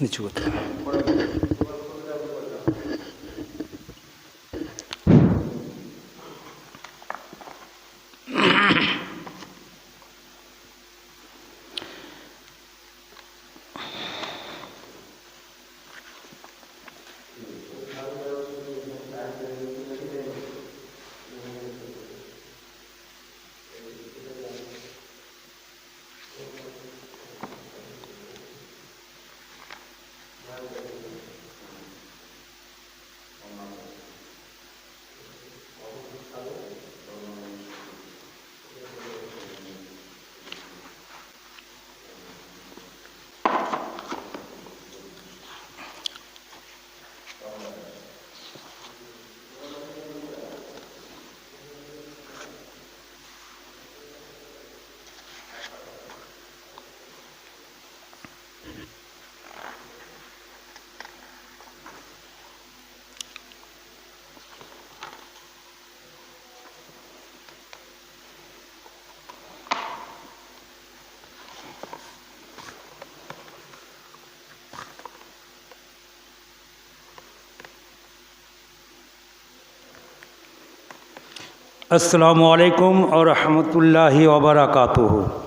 নিচু করতে আসসালামু আলাইকুম ও রহমতুল্লাহি ওবরাকাতুহু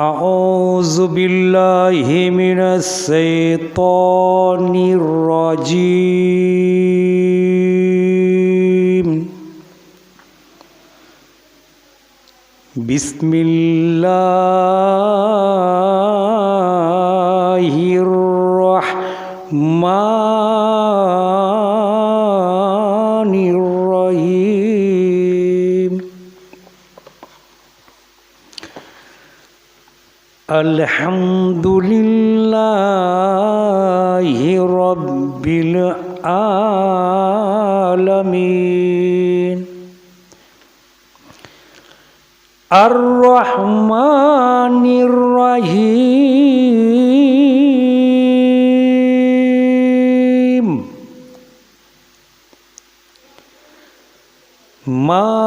أعوذ بالله من الشيطان الرجيم بسم الله الحمد لله رب العالمين الرحمن الرحيم مالك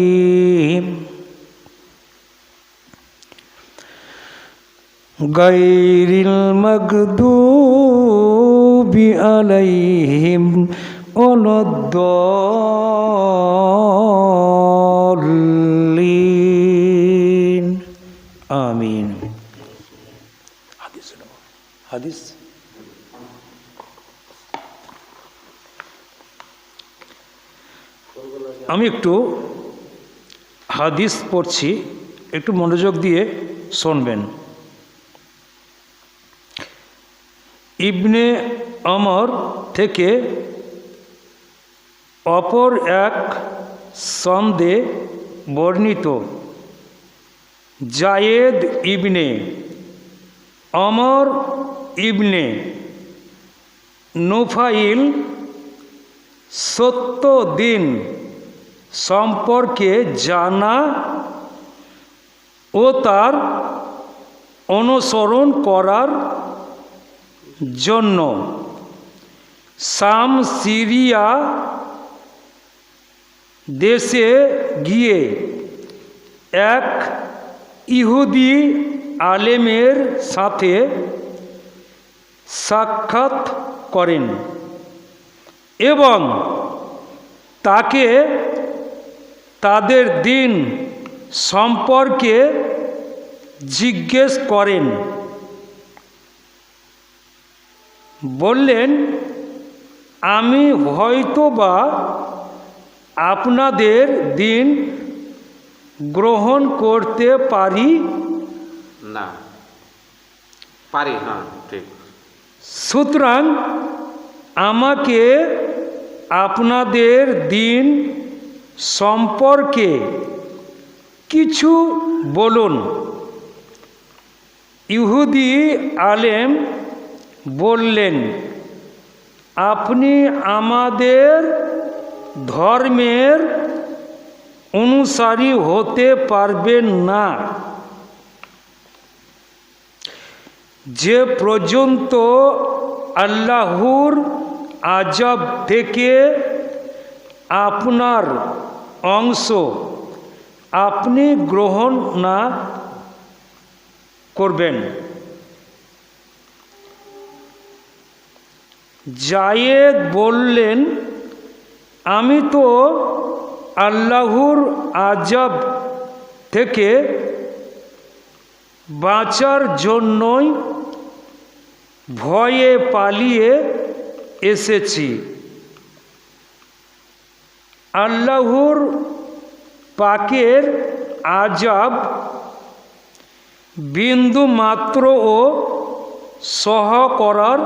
غير المغضوب عليهم ولا الضالين آمين حديث حديث আমি একটু হাদিস পড়ছি একটু মনোযোগ দিয়ে শুনবেন ইবনে অমর থেকে অপর এক সন্দে বর্ণিত জায়েদ ইবনে অমর ইবনে নুফাইল সত্য দিন সম্পর্কে জানা ও তার অনুসরণ করার জন্য। সাম সিরিয়া দেশে গিয়ে এক ইহুদি আলেমের সাথে সাক্ষাৎ করেন এবং তাকে তাদের দিন সম্পর্কে জিজ্ঞেস করেন। বললেন আমি হয়তো বা আপনাদের দিন গ্রহণ করতে পারি? না পারি হ্যাঁ ঠিক। সুতরাং আমাকে আপনাদের দিন সম্পর্কে কিছু বলুন। ইহুদি আলেম বললেন, আপনি আমাদের ধর্মের অনুসারী হতে পারবেন না। যে পর্যন্ত আল্লাহর আজব থেকে আপনার অংশ আপনি গ্রহণ না করবেন। জায়েদ বললেন, আমি তো আল্লাহর আজব থেকে বাঁচার জন্যই ভয়ে পালিয়ে এসেছি। আল্লাহর পাকের আজাব বিন্দু মাত্রও সহ করার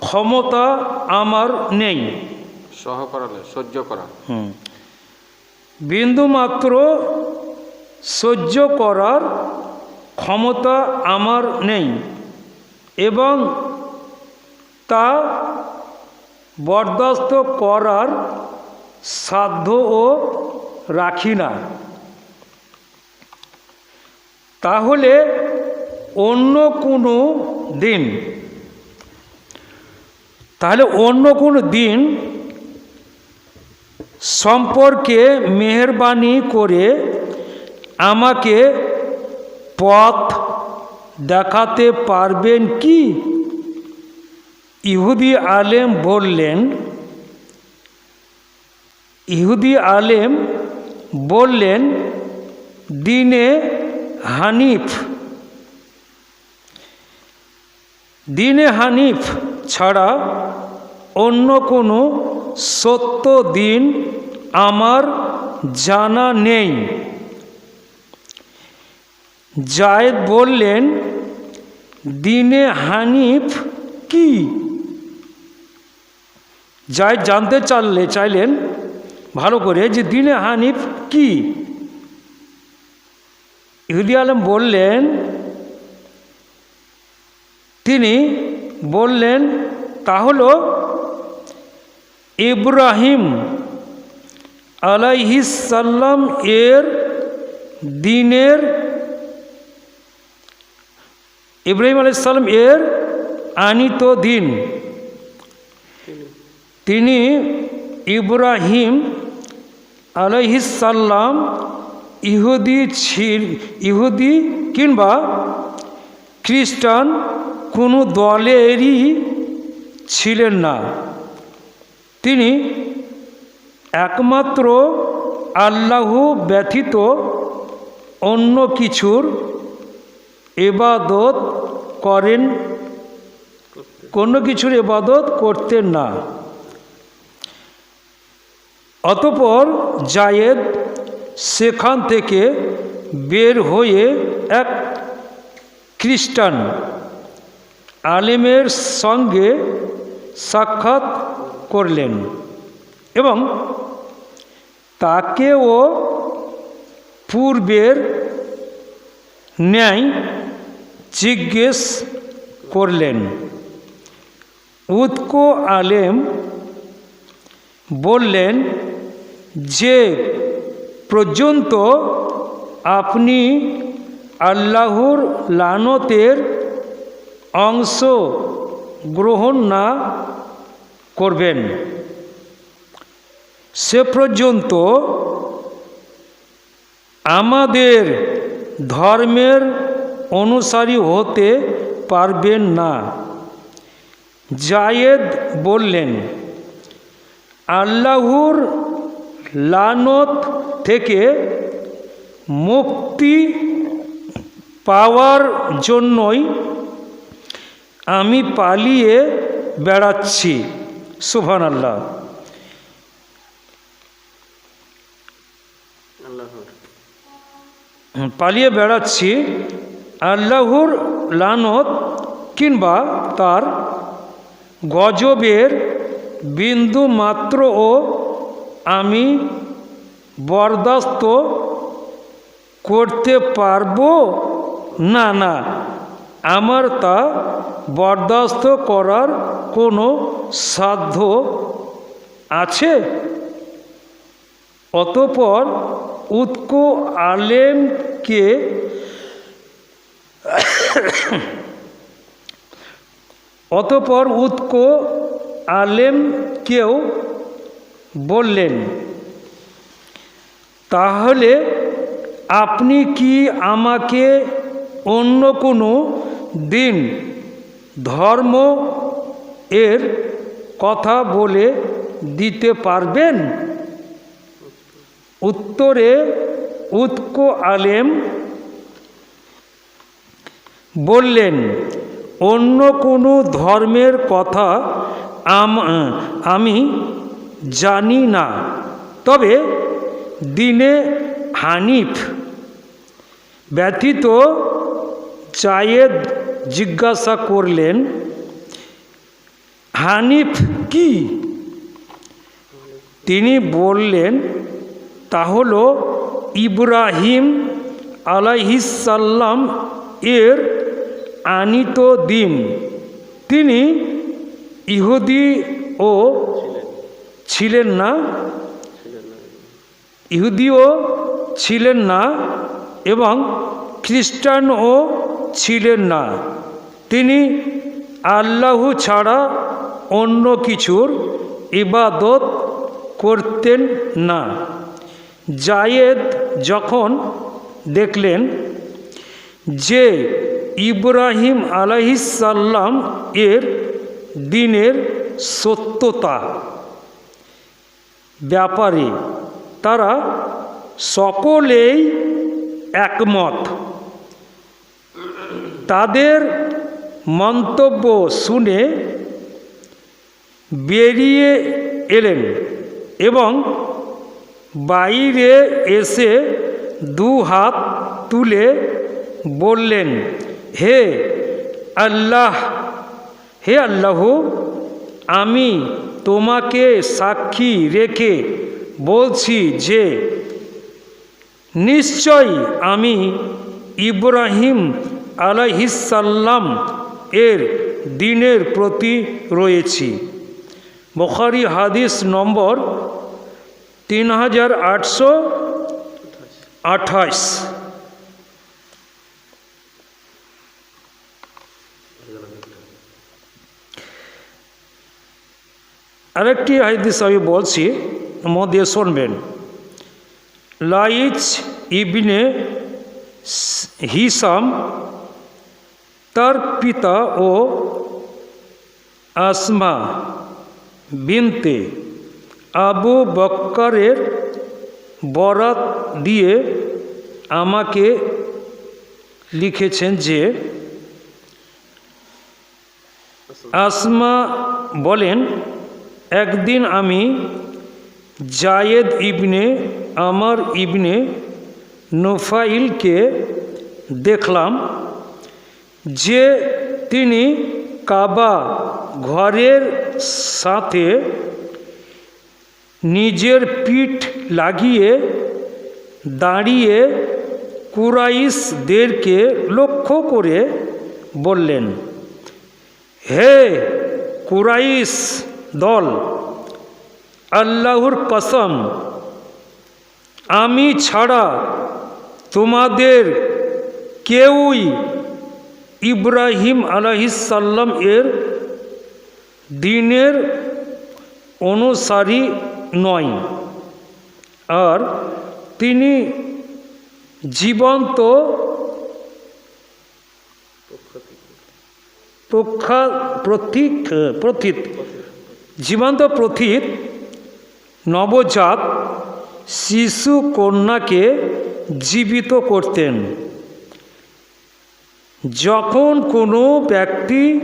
ক্ষমতা আমার নেই। সহ করালে সহ্য করা। হুম। বিন্দুমাত্র সহ্য করার ক্ষমতা আমার নেই এবং তা বরদাস্ত করার সাধ্যও রাখি না। তাহলে অন্য কোনো দিন তাহলে অন্য কোনো দিন সম্পর্কে মেহরবানি করে আমাকে পথ দেখাতে পারবেন কি? ইহুদি আলেম বললেন, ইহুদি আলেম বললেন, দিনে হানিফ দিনে হানিফ ছাড়া অন্য কোনো সত্য দিন আমার জানা নেই। জায়েদ বললেন, দিনে হানিফ কি? জায়েদ জানতে চাইলে চাইলেন ভালো করে যে দিনে হানিফ কি? ইহুদি আলম বললেন, তিনি বললেন তা হলো ইব্রাহিম আলাইহিসাল্লাম এর দিনের, ইব্রাহিম আলাইসাল্লাম এর আনিত দিন। তিনি ইব্রাহিম আলাইহিসাল্লাম ইহুদি ছিল ইহুদি কিংবা খ্রিস্টান কোনো দলেরই ছিলেন না। তিনি একমাত্র আল্লাহ ব্যথিত অন্য কিছুর এবাদত করেন, কোনো কিছুর এবাদত করতেন না। অতপর জায়েদ সেখান থেকে বের হয়ে এক খ্রিস্টান আলেমের সঙ্গে সাক্ষাৎ করলেন এবং তাকেও পূর্বের ন্যায় জিজ্ঞেস করলেন। উৎকো আলেম বললেন, যে পর্যন্ত আপনি আল্লাহর লানতের অংশ গ্রহণ না করবেন। সে পর্যন্ত আমাদের ধর্মের অনুসারী হতে পারবেন না। জায়েদ বললেন, আল্লাহর লানত থেকে মুক্তি পাওয়ার জন্যই আমি পালিয়ে বেড়াচ্ছি। সুভান আল্লাহ পালিয়ে বেড়াচ্ছি আল্লাহর লানত কিংবা তার গজবের বিন্দু মাত্রও আমি বরদাস্ত করতে পারব? না না। আমার তা বরদাস্ত করার কোনো সাধ্য আছে? অতপর উৎক আলেমকে অতপর উৎক আলেমকেও বললেন, তাহলে আপনি কি আমাকে অন্য কোনো দিন ধর্ম এর কথা বলে দিতে পারবেন? উত্তরে উৎক আলেম বললেন, অন্য কোনো ধর্মের কথা আম- জানি না, তবে দিনে হানিফ ব্যথিত জায়েদ জিজ্ঞাসা করলেন, হানিফ কি? তিনি বললেন, তা হল ইব্রাহিম আলাইহিসাল্লাম এর আনিত দিন। তিনি ইহুদি ও ছিলেন না? ইহুদিও ছিলেন না এবং খ্রিস্টানও ছিলেন না। তিনি আল্লাহ ছাড়া অন্য কিছুর ইবাদত করতেন না। জায়েদ যখন দেখলেন যে ইব্রাহিম আলাইসাল্লাম এর দিনের সত্যতা ব্যাপারে তারা সকলেই একমত। তাদের মন্তব্য শুনে বেরিয়ে এলেন এবং বাইরে এসে দু হাত তুলে বললেন, হে আল্লাহ হে আল্লাহ, আমি তোমাকে সাক্ষী রেখে বলছি যে নিশ্চয় আমি ইব্রাহিম আলাইহিসাল্লাম এর দিনের প্রতি রয়েছি। বখারি হাদিস নম্বর তিন হাজার আটশো আঠাশ। আরেকটি হাদিস আমি বলছি দিয়ে শুনবেন। লাইচ ইবনে হিসাম তার পিতা ও আসমা বিনতে আবু বক্কারের বরাত দিয়ে আমাকে লিখেছেন যে, আসমা বলেন, একদিন আমি জায়েদ ইবনে আমার ইবনে নোফাইলকে দেখলাম যে তিনি কাবা ঘরের সাথে নিজের পিঠ লাগিয়ে দাঁড়িয়ে কুরাইশদেরকে লক্ষ্য করে বললেন, হে কুরাইশ দল, আল্লাহর কসম, আমি ছাড়া তোমাদের কেউই ইব্রাহিম আলাহিসাল্লাম এর দিনের অনুসারী নয়। আর তিনি জীবন্ত প্রখ্যা প্রতীক প্রথিত জীবন্ত প্রথিত নবজাত শিশু কন্যাকে জীবিত করতেন। যখন কোনো ব্যক্তি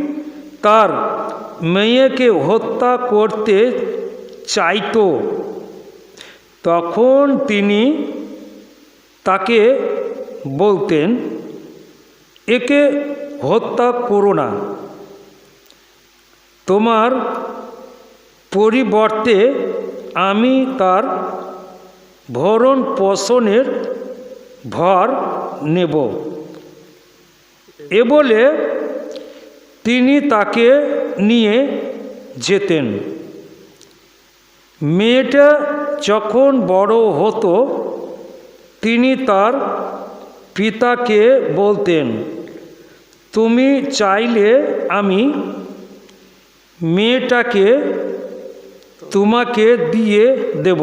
তার মেয়েকে হত্যা করতে চাইতো, তখন তিনি তাকে বলতেন, একে হত্যা করো না। তোমার পরিবর্তে আমি তার ভরণ পোষণের ভর নেব। এ বলে তিনি তাকে নিয়ে যেতেন। মেয়েটা যখন বড় হতো, তিনি তার পিতাকে বলতেন, তুমি চাইলে আমি মেয়েটাকে তোমাকে দিয়ে দেব।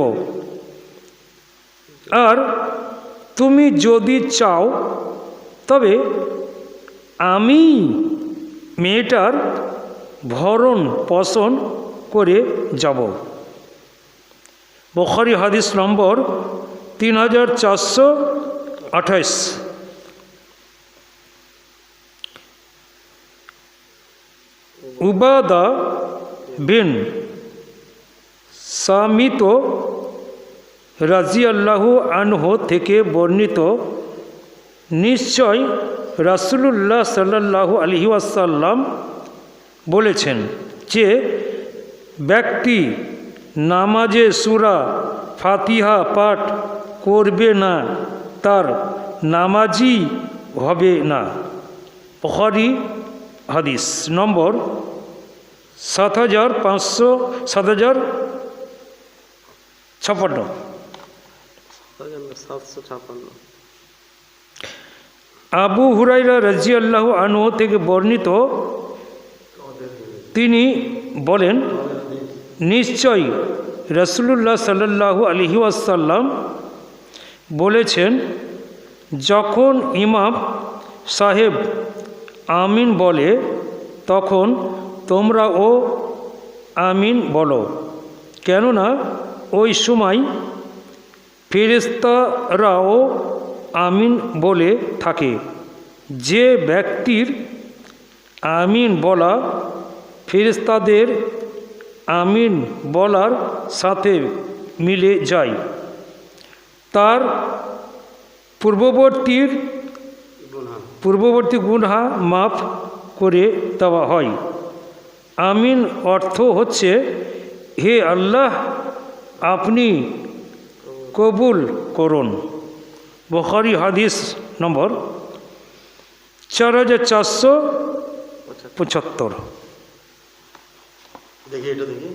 আর তুমি যদি চাও, তবে আমি মেয়েটার ভরণ পোষণ করে যাব। বখারি হাদিস নম্বর তিন হাজার চারশো আঠাইশ। উবাদা বিন সামিত রাজিয়াল্লাহু আনহু থেকে বর্ণিত নিশ্চয় রাসুলুল্লাহ সাল্লাল্লাহু আলহি আসাল্লাম বলেছেন যে, ব্যক্তি নামাজে সুরা ফাতিহা পাঠ করবে না, তার নামাজই হবে না। বখারি হাদিস নম্বর সাত হাজার পাঁচশো, সাত হাজার ছাপ্পান্ন। সাতশো ছাপ্পান্ন। আবু হুরাইরা রাজি আল্লাহ আনহু থেকে বর্ণিত, তিনি বলেন নিশ্চয় রসুল্লাহ সাল্লাল্লাহু আলহি আসাল্লাম বলেছেন, যখন ইমাম সাহেব আমিন বলে, তখন তোমরা ও আমিন বলো। কেননা ওই সময় ফেরেস্তারাও আমিন বলে থাকে। যে ব্যক্তির আমিন বলা ফেরেস্তাদের আমিন বলার সাথে মিলে যায়। তার পূর্ববর্তীর পূর্ববর্তী গুণহা মাফ করে দেওয়া হয়। আমিন অর্থ হচ্ছে, হে আল্লাহ, আপনি কবুল করুন। বখারি হাদিস নম্বর চার হাজার চারশো পঁচাত্তর। দেখি এটা দেখি।